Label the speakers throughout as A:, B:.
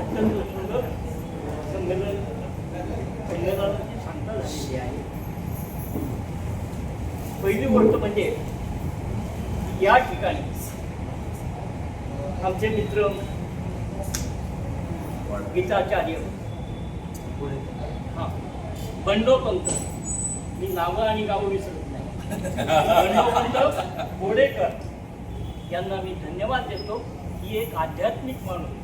A: अत्यंत सुंदर संमेलन संमेलनाची सांगता झालेली आहे पहिली गोष्ट म्हणजे या ठिकाणी आमचे मित्र गीताचार्य हा बंडोपंत. मी नावं आणि गावं विसरत नाही. बंडोपंत बोडेकर यांना मी धन्यवाद देतो. ही एक आध्यात्मिक माणूस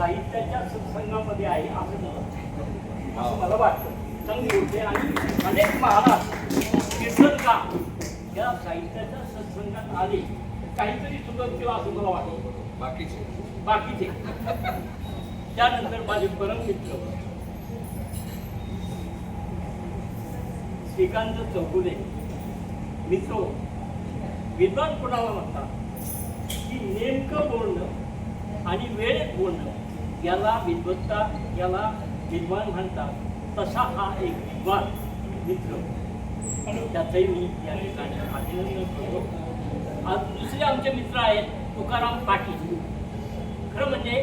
A: साहित्याच्या सत्संगामध्ये आहे असं मला असं मला वाटतं. चांगली आहे आणि अनेक महाराज कीर्तनकार या साहित्याच्या सत्संगात आले. तर काहीतरी सुगम किंवा असं मला वाटतं.
B: बाकीचे.
A: बाकीचे. त्यानंतर माझे परम मित्र श्रीकांत चौगुले. मित्र विद्वान कोणाला म्हणतात? की नेमकं बोलणं आणि वेळेत बोलणं. याला विद्वत्ता याला विद्वान म्हणतात. तसा हा एक विद्वान मित्र. आणि त्याचंही मी या ठिकाणी अभिनंदन करतो. आज दुसरे आमचे मित्र आहेत तुकाराम पाटील. खरं म्हणजे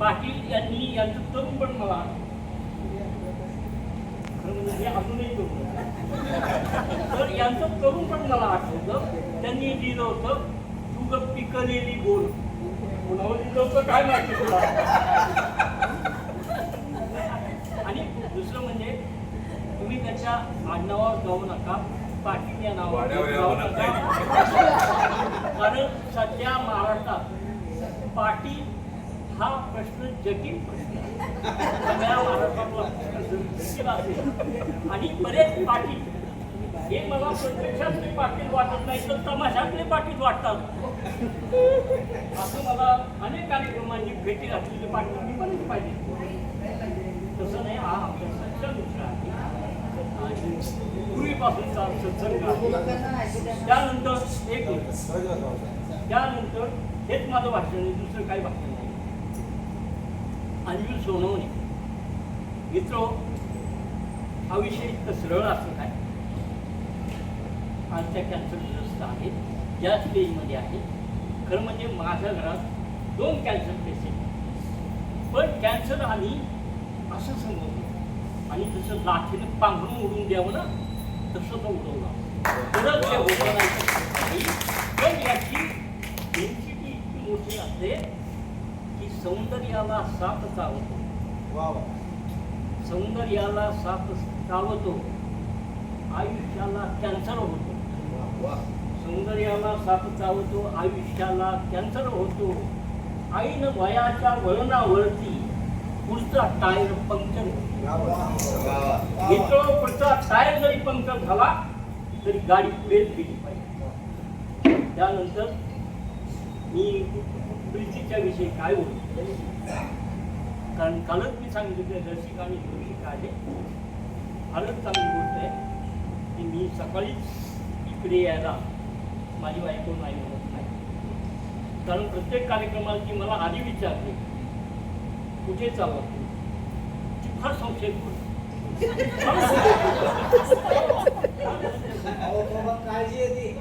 A: पाटील यांनी यांचं तरुण पण मला खरं म्हणजे हे अजूनही तरुण तर यांचं तरुण पण मला आठवतं. त्यांनी लिहिलं होतं तू ग पिकलेली गोल काय माहिती तुला? आणि दुसरं म्हणजे तुम्ही त्याच्या आडनावावर जाऊ नका. पाटील या नावावर जाऊ नका. कारण सध्या महाराष्ट्रात पाटील हा प्रश्न जटिल प्रश्न आहे. सगळ्या महाराष्ट्रातला प्रश्न जटिल असेल आणि बरेच पाटील हे मला प्रत्यक्षातली पाटील वाटत नाही तर तमाशातले पाटील वाटतात. असं मला अनेक कार्यक्रमांची भेटी घातलेली पाटील मी पण पाहिजे. तसं नाही हा आमचा सच्चा मित्र आहे. आणि पूर्वीपासूनचा सत्संग आहे. त्यानंतर एक त्यानंतर हेच माझं भाषण आहे दुसरं काही भाषण नाही. अंजू सोनवणे. मित्र हो, हा विषय इतकं सरळ असं काय? आज त्या कॅन्सरग्रस्त आहेत. ज्या स्टेजमध्ये आहेत खरं म्हणजे माझ्या घरात दोन कॅन्सर पेशंट पण कॅन्सर आम्ही असं समजतो. आणि जसं लाठीनं पांघरून उडून द्यावं ना तसं तो उडवला. पण याची डेन्सिटी इतकी मोठी असते की सौंदर्याला साथ चावतो. सौंदर्याला साथ चावतो. आयुष्याला कॅन्सर होतो. सौंदर्याला साथ चावतो आयुष्याला कॅन्सर होतो. आईनं वयाच्या वळणावरती पुढचा टायर पंक्चर होतो. पुढचा टायर जरी पंक्चर झाला तरी गाडी पुढेच गेली पाहिजे. त्यानंतर मी प्रीतीच्या विषयी काय बोलतो कारण कालच मी सांगितलं रसिक आणि जोशिक आहे? फारच चांगली गोष्ट आहे की मी सकाळीच इकडे यायला माझी बायको नाही म्हणत नाही. कारण प्रत्येक कार्यक्रमात ती मला आधी विचारते कुठे चालला ती? फार संशय
C: काळजी येते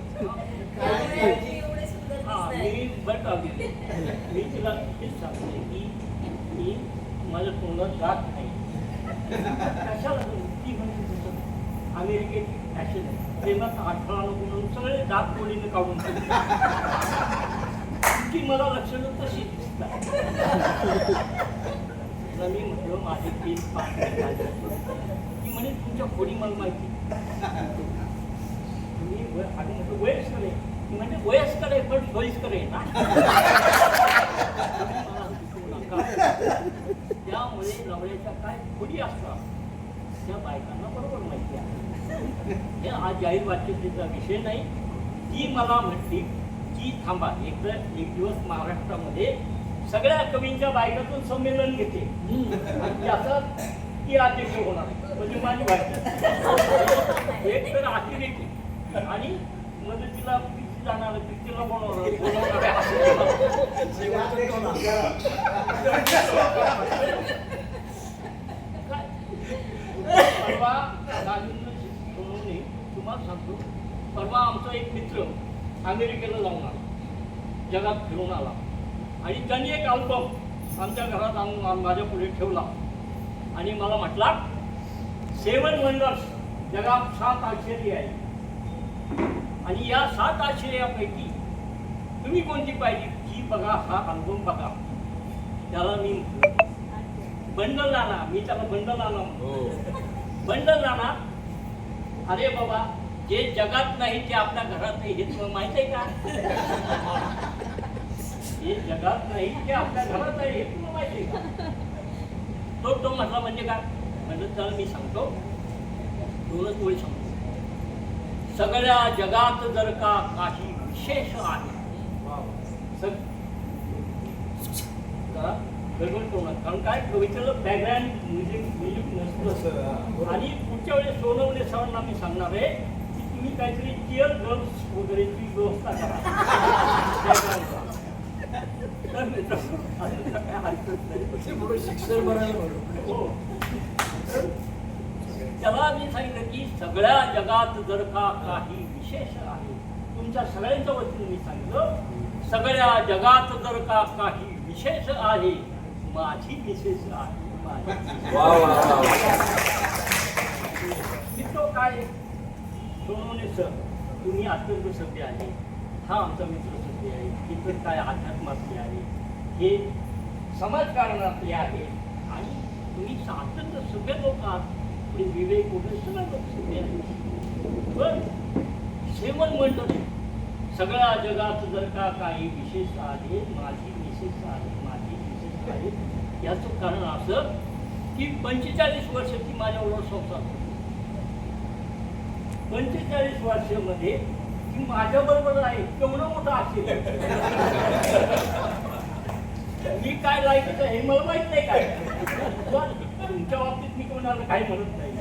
A: मी बट आली मी तिला हेच सांगते की मी माझ्या तोंडात जात नाही. कशाला ती? म्हणजे अमेरिकेत अमेरिकेची फॅशन आहे. प्रेमात अडथळा नको म्हणून सगळे दात कोणीने काढून की ती मला लक्षणं तशी दिसतात मी म्हटलं माझे केस पांढरे ती म्हणे तुमच्या खोडी मला माहिती तुम्ही वय आधी म्हटलं वयस्कर आहे. ती म्हणजे वयस्कर आहे पण सोयीस्कर आहे ना. मला त्यामुळे लवळ्याच्या काय खोडी असतात त्या बायकांना बरोबर माहिती आहे. हे आज जाहीर वाच्यतेचा विषय नाही. ती मला म्हटली की थांबा एक तर एक दिवस महाराष्ट्रामध्ये सगळ्या कवींच्या बायकातून संमेलन घेते. आणि त्याचा ती अध्यक्ष होणार. म्हणजे माझी बायका एक तर अतिरेकी आणि मदतीला पिची जाणार पिचीला बनवणार बोलवणार काय? परवा राजेंद्र तुम्हाला सांगतो. परवा आमचा एक मित्र अमेरिकेला जाऊन आला. जगात फिरून आला. आणि त्यांनी एक अल्बम आमच्या घरात आणून माझ्या पुढे ठेवला. आणि मला म्हटला सेवन वंडर्स जगात सात आश्चर्य आहे. आणि या सात आश्चर्यापैकी तुम्ही कोणती पाहिजे ही बघा हा अल्बम बघा. त्याला मी म्हटलं बंडल नाना. मी त्याला बंडल नाना हो. बंडल नाना अरे बाबा जे जगात नाही ते आपल्या घरात नाही हे तुला माहीत आहे का? हे जगात नाही ते आपल्या घरात आहे हे तुला माहिती आहे का? तो तो म्हटला म्हणजे काय? म्हणजे चल मी सांगतो. दोनच ओळी सांगतो. सगळ्या जगात जर का काही विशेष आहे सग कारण काय? कवितेला बॅकग्राऊंड म्युझिक म्युझिक नसतं. आणि पुढच्या वेळेस सोनवणे सरांना मी सांगणार आहे की तुम्ही काहीतरी चिअर गर्ल्स वगैरेची व्यवस्था करा.
C: शिक्षण
A: हो. त्याला मी सांगितलं की सगळ्या जगात जर का काही विशेष आहे तुमच्या सगळ्यांच्या वतीने मी सांगितलं सगळ्या जगात जर का काही विशेष आहे माझी आहे
B: वा
A: मित्र काय? सोनवणे सर तुम्ही अत्यंत सभ्य आहे. हा आमचा मित्र सभ्य आहे. इतर काय अध्यात्मातले आहे. हे समाजकारणातले आहे. आणि तुम्ही अत्यंत सभ्य लोक आहात. पुढे विवेक वगैरे सगळे लोक सभ्य आहेत. पण सेवन मंडळ सगळ्या जगात जर का काही विशेष आहे माझी विशेष आहे आहे याचं कारण असं की पंचेचाळीस वर्ष ती माझ्याबरोबर संसार पंचेचाळीस वर्षामध्ये ती माझ्या बरोबर आहे केवढं मोठं असेल मी काय लायकीचं हे मला माहीत नाही काय. तुमच्या बाबतीत मी कोणाला काही म्हणत नाही.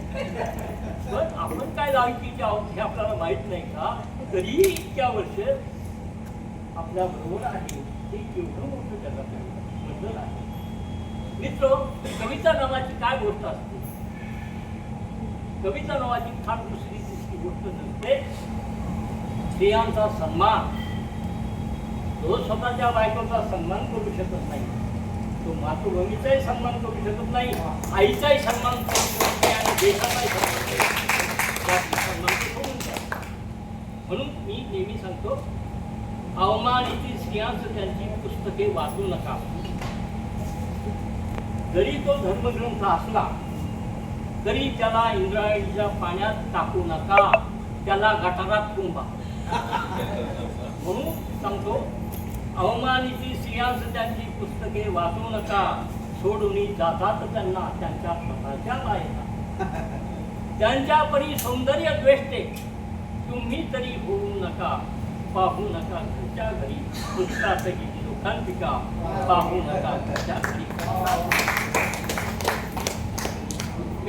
A: पण आपण काय लायकीचे आहोत हे आपल्याला माहीत नाही का? तरीही इतक्या वर्ष आपल्या बरोबर आहे. हे केवढं मोठं जगात बद्दल आहे. मित्र कविता नावाची काय गोष्ट असते? कविता नावाची फार दुसरी तिसरी गोष्ट नसते. स्त्रियांचा सन्मान. तो स्वतःच्या बायकोचा सन्मान करू शकत नाही. तो मातृभूमीचाही सन्मान करू शकत नाही. आईचाही सन्मान करू शकत नाही आणि देशाचाही सन्मान करू द्या. म्हणून मी नेहमी सांगतो अवमान इथे स्त्रियांचं त्यांची पुस्तके वाचू नका. जरी तो धर्मग्रंथ असला तरी त्याला इंद्रायणीच्या पाण्यात टाकू नका. त्याला गटारात कुंभा म्हणून सांगतो अवमानीची सियांस त्यांची पुस्तके वाचू नका. सोडून जातात त्यांना त्यांच्या स्वतःच्या बाहेर. त्यांच्या परी सौंदर्य द्वेष्टे. तुम्ही तरी होऊ नका. पाहू नका घरच्या घरी. पुस्तकातही लोकांतिका. पाहू नका घरच्या घरी.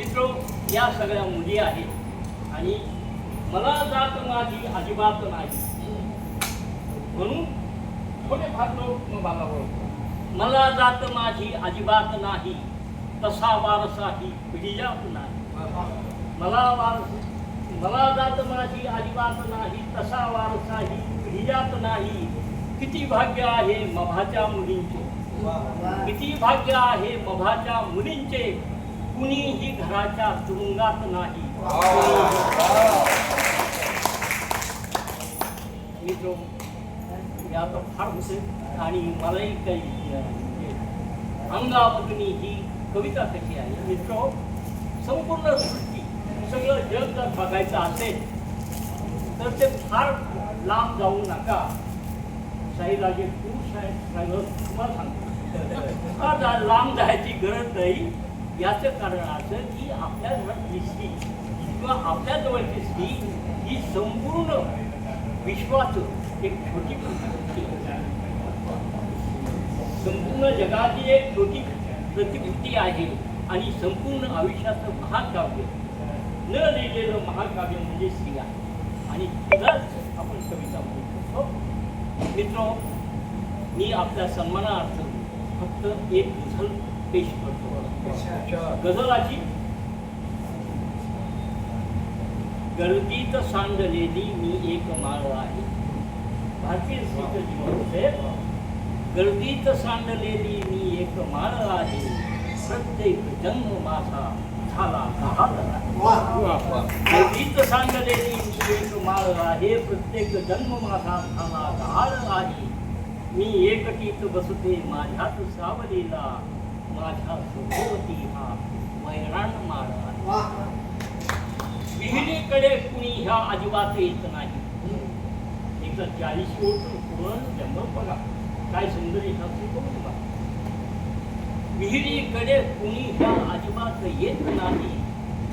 A: मित्र या सगळ्या मुली आहेत. आणि मला जात माझी अजिबात नाही. म्हणून थोडे फार लोक मला ओळखतात. मला जात माझी अजिबात नाही. तसा वारसाही पिढीजात नाही. मला वारस मला जात माझी अजिबात नाही. तसा वारसाही पिढीजात नाही. किती भाग्य आहे मभाच्या मुलींचे. किती भाग्य आहे मभाच्या मुलींचे. कुणीही घराच्या तुरुंगात नाही. मी तो आता फार हुसे आणि मलाही काही अं, ही कविता कशी आहे मित्र संपूर्ण सृष्टी सगळं जग जर बघायचं असेल तर ते फार लांब जाऊ नका. शाहीराजे खूप आहे तुम्हाला सांगतो. फार लांब जायची गरज नाही. याचं कारण असं की आपल्या घरातली स्त्री किंवा आपल्या जवळची स्त्री ही संपूर्ण विश्वाचं एक छोटी प्रतिकृती संपूर्ण जगाची एक छोटी प्रतिकृती आहे आणि संपूर्ण आयुष्याचं महाकाव्य न लिहिलेलं महाकाव्य म्हणजे स्त्री आहे आणि तिलाच आपण कविता म्हणू शकतो मित्र मी आपल्या सन्मानार्थ फक्त एक उझल पेश करतो गझलाची गर्दीत सांडलेली मी एक माळ आहे. भारतीय जीवन गर्दीत सांडलेली मी एक माळ आहे. प्रत्येक जन्म माझा झाला गीत सांगलेली मी एक माळ आहे. प्रत्येक जन्म माझा झाला गहाळ आहे. मी एकटीत बसते माझ्यात सावलीला. माझ्या सभोवती हा वैराण माळ विहिरीकडे कुणी ह्या अजिबात येत नाही. एकदा चाळीस ओटून पूर्ण जंगल बघा. काय सुंदर एखादी बघून बघा विहिरीकडे कुणी ह्या अजिबात येत नाही.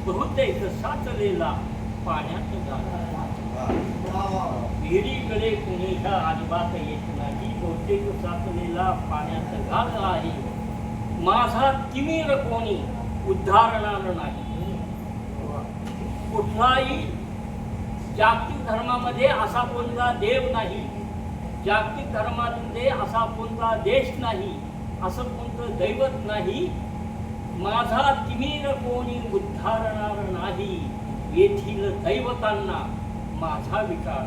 A: बहुतेक साचलेला पाण्यात जाणार विहिरीकडे कुणी ह्या अजिबात येत नाही. बहुतेक साचलेला पाण्यात गाळ आहे. माझा तिमीर कोणी उद्धारणार नाही. कुठलाही जागतिक धर्मामध्ये असा कोणता देव नाही जागतिक धर्मामध्ये असा कोणता देश नाही असं कोणतं दैवत नाही. माझा तिमीर कोणी उद्धारणार नाही येथील दैवतांना माझा विचार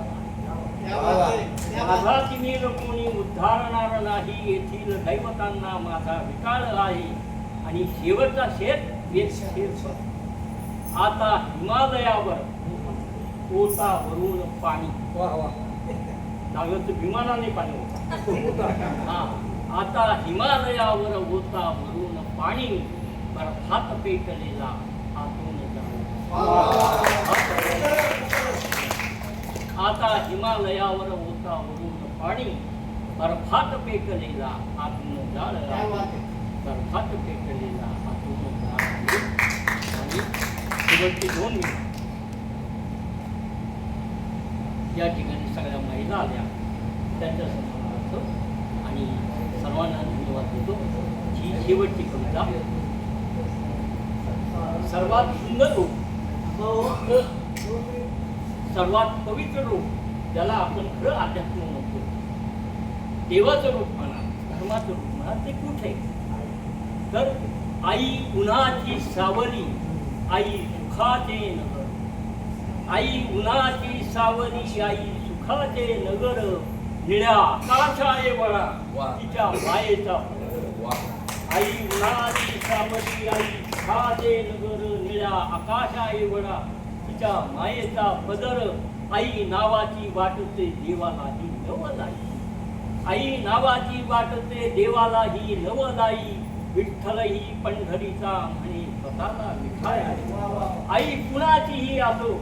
A: माझा तिमीर कोणी उद्धारणार नाही येथील दैवतांना माझा विकाळ आहे. आणि शेवटचा शेत आता हिमालयावर ओटावरून पाणी. तर विमानाने पाणी होतं. हा. आता हिमालयावर ओटावरून पाणी बर्फात पेटलेला आतून जाऊ आता हिमालयावर ओटावरून पाणी. बर्फात पेटलेला आतून जाळ
C: है
A: बर्फात पेटलेला आतून शेवटची दोन मिनिट. या ठिकाणी सगळ्या महिला आल्या. त्यांच्या सन्मानार्थ आणि सर्वांना धन्यवाद देतो. ही शेवटची कविता. सर्वात सुंदर रूप. सर्वात पवित्र रूप ज्याला आपण खरं अध्यात्म म्हणतो. देवाचं रूप म्हणा धर्माचं रूप म्हणा ते कुठे? तर आई उन्हाची सावली आई सुखाचे नगर. आई उन्हाची सावली आई सुखाचे नगर. निळ्या आकाशाये वळा. तिच्या मायेचा आई उन्हाची सावली आई सुखाचे नगर. निळ्या आकाशाये वळा तिच्या मायेचा पदर आई नावाची वाटते देवाला ही नवलाई. आई नावाची वाटते देवाला ही नवलाई. विठ्ठल ही पंढरीचा म्हणे स्वतःला विठाय आई कुणाचीही असो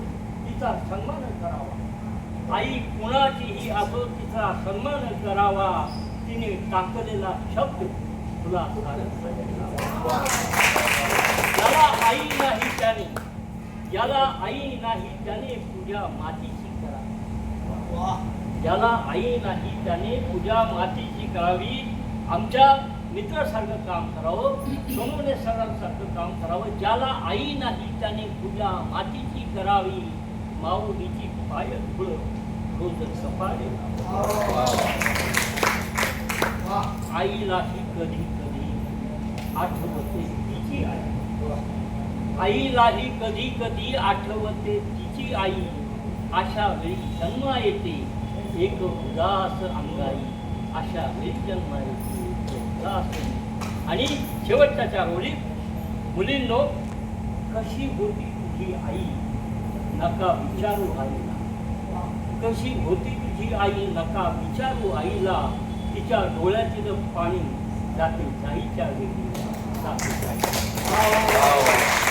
A: तिचा सन्मान करावा. आई कुणाचीही असो तिचा सन्मान करावा. तिने टाकलेला शब्द तुला सारं आई नाही त्याने ज्याला आई नाही त्याने पूजा मातीची करा
C: वा
A: ज्याला आई नाही त्याने पूजा मातीची करावी. आमच्या मित्रासारखं काम करावं सोनवणे सरांसारखं काम करावं. ज्याला आई नाही त्याने पूजा मातीची करावी. माऊलीची पाय धुळ रोज सफाळे आईलाही कधी कधी आठवते तिची आई. आईलाही कधी कधी आठवते तिची आई. अशा वेळी जन्मा येते एक उदास अंगाई. अशा वेळी जन्मा येते उदास आणि शेवटच्या चार ओळी. मुलींनो कशी होती तुझी आई? नका विचारू आईला. कशी होती तुझी आई? नका विचारू आईला. तिच्या डोळ्यातील पाणी जाते जाईच्या वेळी. जाते जाई.